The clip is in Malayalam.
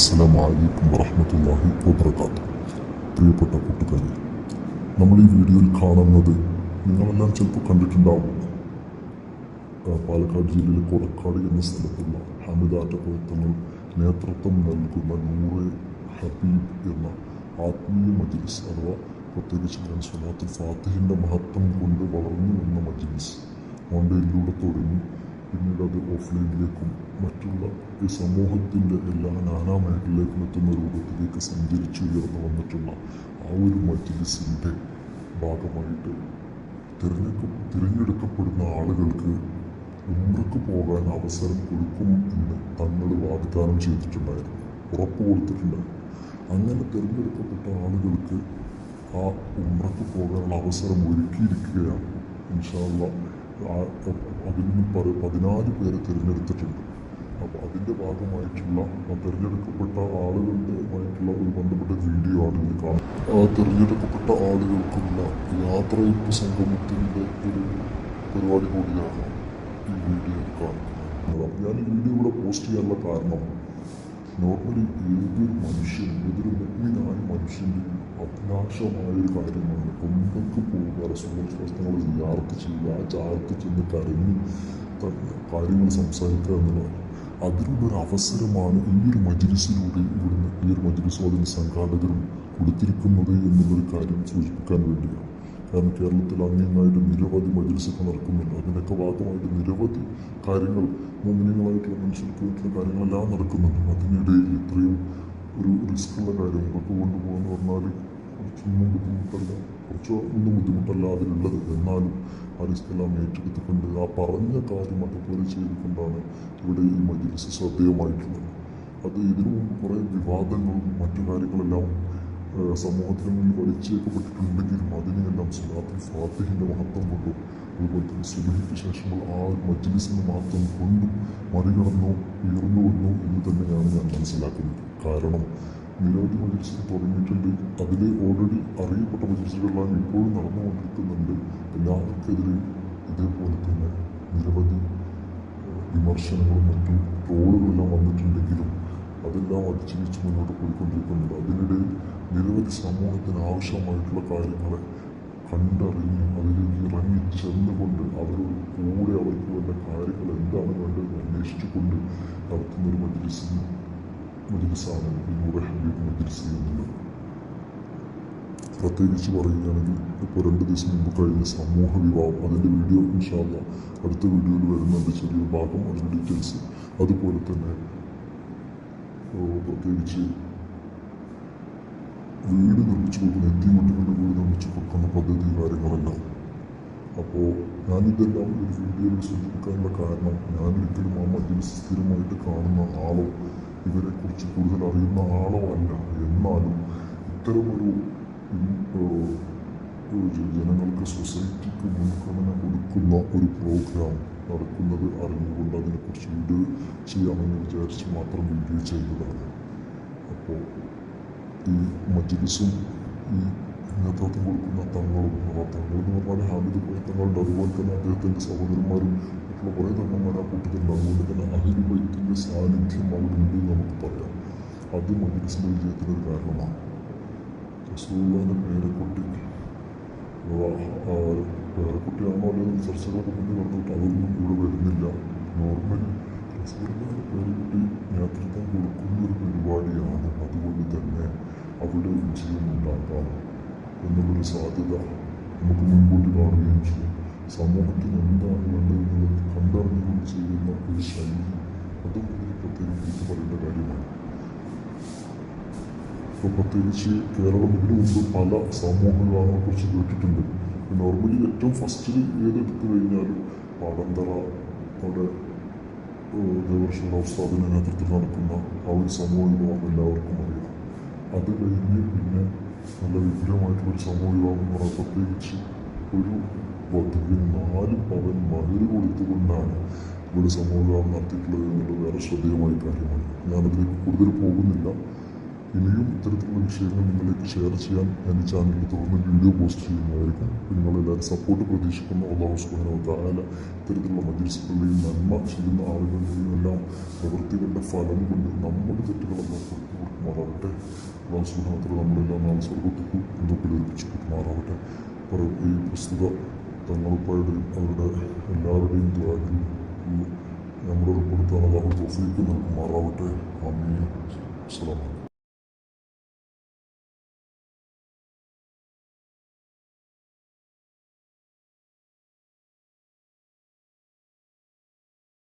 അസ്സലാമു വലൈക്കും വറഹമത്തല്ലാഹി വബറകാതുഹു. പ്രിയപ്പെട്ട കൂട്ടുകാരി നമ്മൾ ഈ വീഡിയോയിൽ കാണുന്നത് നിങ്ങളെല്ലാം ചിലപ്പോൾ കണ്ടിട്ടുണ്ടാവും. പാലക്കാട് ജില്ലയിലെ കൊടക്കാട് എന്ന സ്ഥലത്തുള്ള ഹമിദാറ്റ പ്രവർത്തനങ്ങൾ നേതൃത്വം നൽകുന്ന നൂറെ ഹബീബ് എന്ന ആത്മീയ മജ്ലിസ് അഥവാ പ്രത്യേകിച്ച് ഞാൻ സ്വലാത്തുൽ ഫാത്തിഹിന്റെ മഹത്വം കൊണ്ട് വളർന്നു വന്ന മജ്ലിസ്. ഓൺലൈനിലൂടെ തുടങ്ങി പിന്നീട് അത് ഓഫ്ലൈനിലേക്കും മറ്റുള്ള ഈ സമൂഹത്തിന്റെ എല്ലാ നാനാ മേഖലയിലേക്കും എത്തുന്ന രൂപത്തിലേക്ക് സഞ്ചരിച്ച് ഉയർന്നു വന്നിട്ടുള്ള ആ ഒരു മജ്ലിസിന്റെ ഭാഗമായിട്ട് തിരഞ്ഞെടുക്ക തിരഞ്ഞെടുക്കപ്പെടുന്ന ആളുകൾക്ക് ഉമ്രക്ക് പോകാൻ അവസരം കൊടുക്കും എന്ന് തങ്ങൾ വാഗ്ദാനം ചെയ്തിട്ടുണ്ടായിരുന്നു. ഉറപ്പ് കൊടുത്തിട്ടുണ്ടായിരുന്നു. അങ്ങനെ തിരഞ്ഞെടുക്കപ്പെട്ട ആളുകൾക്ക് ആ ഉമ്രക്ക് പോകാനുള്ള അവസരം ഒരുക്കിയിരിക്കുകയാണ് ഇൻഷാല്ല അതിൽ നിന്ന് പതിനാല് പേരെ തിരഞ്ഞെടുത്തിട്ടുണ്ട്. അപ്പോൾ അതിന്റെ ഭാഗമായിട്ടുള്ള തിരഞ്ഞെടുക്കപ്പെട്ട ആളുകളുടെമായിട്ടുള്ള ഒരു ബന്ധപ്പെട്ട വീഡിയോ ആണ് ഇത് കാണുന്നത്. ആ തിരഞ്ഞെടുക്കപ്പെട്ട ആളുകൾക്കുള്ള യാത്രയപ്പ് സംഗമത്തിന്റെ ഒരു പരിപാടി കൂടിയാണ് ഈ വീഡിയോ കാണുന്നത്. ഞാൻ ഈ വീഡിയോ ഇവിടെ പോസ്റ്റ് ചെയ്യാനുള്ള കാരണം നോർമലി ഏതൊരു മനുഷ്യൻ ഏതൊരു മുഗ്മിനായ മനുഷ്യന്റെ അഭിലാഷമായ ഒരു കാര്യമാണ്. ഒന്നൊക്കെ പോവുക റസൂലങ്ങൾ യാർക്ക് ചെയ്യുക ആ ചാർക്ക് ചെന്ന് കരഞ്ഞ് കാര്യങ്ങൾ സംസാരിക്കുക എന്നുള്ളത് അതിനുള്ളൊരു അവസരമാണ് ഈ ഒരു മജ്ലിസിലൂടെ ഇവിടുന്ന് ഈ ഒരു മജ്ലിസും അതിന് സംഘാടകരും കൊടുത്തിരിക്കുന്നത് എന്നുള്ളൊരു കാര്യം സൂചിപ്പിക്കാൻ വേണ്ടിയാണ്. കാരണം കേരളത്തിൽ അന്യമായിട്ട് നിരവധി മജിൽസൊക്കെ നടക്കുന്നുണ്ട്. അതിനൊക്കെ ഭാഗമായിട്ട് നിരവധി കാര്യങ്ങൾ മോമിനികളായിട്ടുള്ള മനുഷ്യർക്ക് വേണ്ടിയിട്ടുള്ള കാര്യങ്ങളെല്ലാം നടക്കുന്നുണ്ട്. അതിനിടയിൽ ഇത്രയും ഒരു റിസ്ക്കുള്ള കാര്യം ഒക്കെ കൊണ്ടുപോകുന്ന പറഞ്ഞാൽ കുറച്ചൊന്നും ബുദ്ധിമുട്ടല്ല കുറച്ച് ഒന്നും ബുദ്ധിമുട്ടല്ല അതിലുള്ളത് എന്നാലും ആ റിസ്ക്കെല്ലാം ഏറ്റെടുത്തുകൊണ്ട് ആ പറഞ്ഞ കാര്യം അതുപോലെ ചെയ്തുകൊണ്ടാണ് ഇവിടെ ഈ മജിൽസ് ശ്രദ്ധേയമായിട്ടുള്ളത്. അത് ഇതിനു മുമ്പ് കുറേ വിവാദങ്ങളും മറ്റു കാര്യങ്ങളെല്ലാം ഏഹ് സമൂഹത്തിന് മുന്നിൽ വലിച്ചേക്കപ്പെട്ടിട്ടുണ്ടെങ്കിലും അതിനെയെല്ലാം സുലാത്തിൽ ഫാത്തിഹിന്റെ മഹത്വം കൊണ്ടും അതുപോലെ തന്നെ സുബഹിക്ക് ശേഷമുള്ള ആ ഒരു മജ്ലിസിന്റെ മഹത്വം കൊണ്ടും മറികടന്നു ഉയർന്നു വന്നു എന്ന് തന്നെയാണ് ഞാൻ മനസ്സിലാക്കുന്നത്. കാരണം നിരവധി മജ്ലിസുകൾ തുടങ്ങിയിട്ടുണ്ട്. അതിൽ ഓൾറെഡി അറിയപ്പെട്ട മജ്ലിസുകളെല്ലാം ഇപ്പോഴും നടന്നുകൊണ്ടിരിക്കുന്നുണ്ട്. എല്ലാവർക്കെതിരെ ഇതേപോലെ തന്നെ നിരവധി വിമർശനങ്ങളും മറ്റും ട്രോളുകളെല്ലാം വന്നിട്ടുണ്ടെങ്കിലും അതെല്ലാം അതിജീവിച്ച് മുന്നോട്ട് പോയിക്കൊണ്ടിരിക്കുന്നുണ്ട്. അതിനിടയിൽ നിരവധി സമൂഹത്തിന് ആവശ്യമായിട്ടുള്ള കാര്യങ്ങളെ കണ്ടറിഞ്ഞ് അതിലേക്ക് ഇറങ്ങി ചെന്നുകൊണ്ട് അവരോട് കൂടെ അവർക്ക് വേണ്ട കാര്യങ്ങൾ എന്താണ് വേണ്ടത് അന്വേഷിച്ചുകൊണ്ട് നടത്തുന്ന ഒരു മജ്ലിസിന് മജ്ലിസാണ് ഈ നൂറ് ഹബീബ് മജ്ലിസ് എന്നുള്ളത് പ്രത്യേകിച്ച് പറയുകയാണെങ്കിൽ ഇപ്പോൾ രണ്ട് ദിവസം മുമ്പ് കഴിഞ്ഞ സമൂഹ വിവാഹം അതിന്റെ വീഡിയോ ഇൻഷാല്ല അടുത്ത വീഡിയോയിൽ വരുന്നുണ്ട് ചെറിയ ഭാഗം അതിന്റെ ഡീറ്റെയിൽസ്. അതുപോലെ തന്നെ പ്രത്യേകിച്ച് വീട് നിർമ്മിച്ചു കൊടുക്കുന്ന എത്തിമുട്ടുകളുടെ വീട് നിർമ്മിച്ചു കൊടുക്കുന്ന പദ്ധതി കാര്യങ്ങളെല്ലാം. അപ്പോൾ ഞാനിതെല്ലാം ഒരു വീഡിയോയിൽ സൂചിപ്പിക്കാനുള്ള കാരണം ഞാനൊരിക്കലും ആ മജ്ലിസ് സ്ഥിരമായിട്ട് കാണുന്ന ആളോ ഇവരെക്കുറിച്ച് കൂടുതൽ അറിയുന്ന ആളോ അല്ല. എന്നാലും ഇത്തരമൊരു ജനങ്ങൾക്ക് സൊസൈറ്റിക്ക് മുൻഗണന കൊടുക്കുന്ന ഒരു പ്രോഗ്രാം നടക്കുന്നത് അറിഞ്ഞുകൊണ്ട് അതിനെക്കുറിച്ച് വീഡിയോ ചെയ്യാമെന്ന് വിചാരിച്ച് മാത്രം വീഡിയോ ചെയ്തതാണ്. അപ്പോൾ ഈ മജ്ലിസും ഈ നേതൃത്വം കൊടുക്കുന്ന തങ്ങളും തങ്ങൾ എന്ന് പറഞ്ഞാൽ ഹാമിദ് പോലെ തങ്ങളുണ്ട് അതുപോലെ തന്നെ അദ്ദേഹത്തിന്റെ സഹോദരന്മാരും മറ്റുള്ള കുറേ തങ്ങന്മാർ ആ കൂട്ടത്തിലുണ്ട് അതുകൊണ്ട് തന്നെ അഹിരുബൈത്തിന്റെ സാന്നിധ്യം അവിടെ ഉണ്ട് നമുക്ക് പറയാം. അത് മജ്ലിസിന്റെ വിജയത്തിനൊരു കാരണമാണ്. റസൂള്ളാന്റെ പേരക്കുട്ടി പേരക്കുട്ടിയാണോ അല്ലെങ്കിൽ ചർച്ചകളൊക്കെ മുന്നിൽ നടന്നിട്ട് അതൊന്നും ഇവിടെ വരുന്നില്ല. നോർമലി റസൂള്ളാന്റെ പേരക്കുട്ടി നേതൃത്വം കൊടുക്കുന്ന ഒരു പരിപാടിയാണ് അതുകൊണ്ട് തന്നെ ഉണ്ടാകാം എന്നുള്ളൊരു സാധ്യത നമുക്ക് മുൻകൂട്ടി കാണുകയും ചെയ്യും. സമൂഹത്തിന് എന്താണ് വേണ്ടതെന്ന് കണ്ടറിഞ്ഞുകൊണ്ട് ചെയ്യുന്ന ഒരു ശൈലി അതും ഇതിൽ പ്രത്യേകം എടുത്തു പറയേണ്ട കാര്യമാണ്. ഇപ്പോൾ പ്രത്യേകിച്ച് കേരളം ഇതിനു മുമ്പ് പല സമൂഹ വിഭാഗങ്ങളെ കുറിച്ച് കേട്ടിട്ടുണ്ട്. നോർമലി ഏറ്റവും ഫസ്റ്റിൽ ഏതെടുത്തു കഴിഞ്ഞാലും പാടന്തറ അവിടെ ദേവർഷണ ഉസ്താദിന്റെ നേതൃത്വത്തിൽ നടക്കുന്ന ആ ഒരു സമൂഹ വിഭാഗം എല്ലാവർക്കും അറിയാം. അത് കഴിഞ്ഞ് പിന്നെ നല്ല വിപുലമായിട്ടുള്ളൊരു സമൂഹ വിവാഹം എന്ന് പറഞ്ഞാൽ പ്രത്യേകിച്ച് ഒരു വധുവിന് നാല് പവൻ മകര് കൊടുത്തുകൊണ്ടാണ് ഇവിടെ സമൂഹ വിവാഹം നടത്തിയിട്ടുള്ളത് എന്നുള്ളത് വേറെ ശ്രദ്ധേയമായ കാര്യമാണ്. ഞാനതിലേക്ക് കൂടുതൽ പോകുന്നില്ല. ഇനിയും ഇത്തരത്തിലുള്ള വിഷയങ്ങൾ നിങ്ങളിലേക്ക് ഷെയർ ചെയ്യാൻ ഞാൻ ഈ ചാനലിൽ തുടർന്ന് വീഡിയോ പോസ്റ്റ് ചെയ്യുന്നതായിരിക്കും. നിങ്ങളെല്ലാവരും സപ്പോർട്ട് പ്രതീക്ഷിക്കുന്ന. അള്ളാഹു സുബാനോത്തായ ഇത്തരത്തിലുള്ള മജീസുകളുടെയും നന്മ ചെയ്യുന്ന ആളുകളുടെയും എല്ലാം പ്രവൃത്തികളുടെ ഫലം കൊണ്ട് നമ്മുടെ തെറ്റുകളെല്ലാം മാറാവട്ടെ കൊടുക്കുമാറാവട്ടെ അള്ളാഹു സുബാനോത്ര നമ്മളെല്ലാം നാളെ സ്വർഗത്തിൽ എന്തൊക്കെ മാറാവട്ടെ ഈ പ്രസ്തുത തങ്ങളുപ്പായുടെയും അവരുടെ എല്ലാവരുടെയും ദ്വാരം നമ്മളോട് കൊടുത്താൽ അള്ളാഹു നമുക്ക് മാറാവട്ടെ അമ്മയും അസ്സലാമലൈക്കും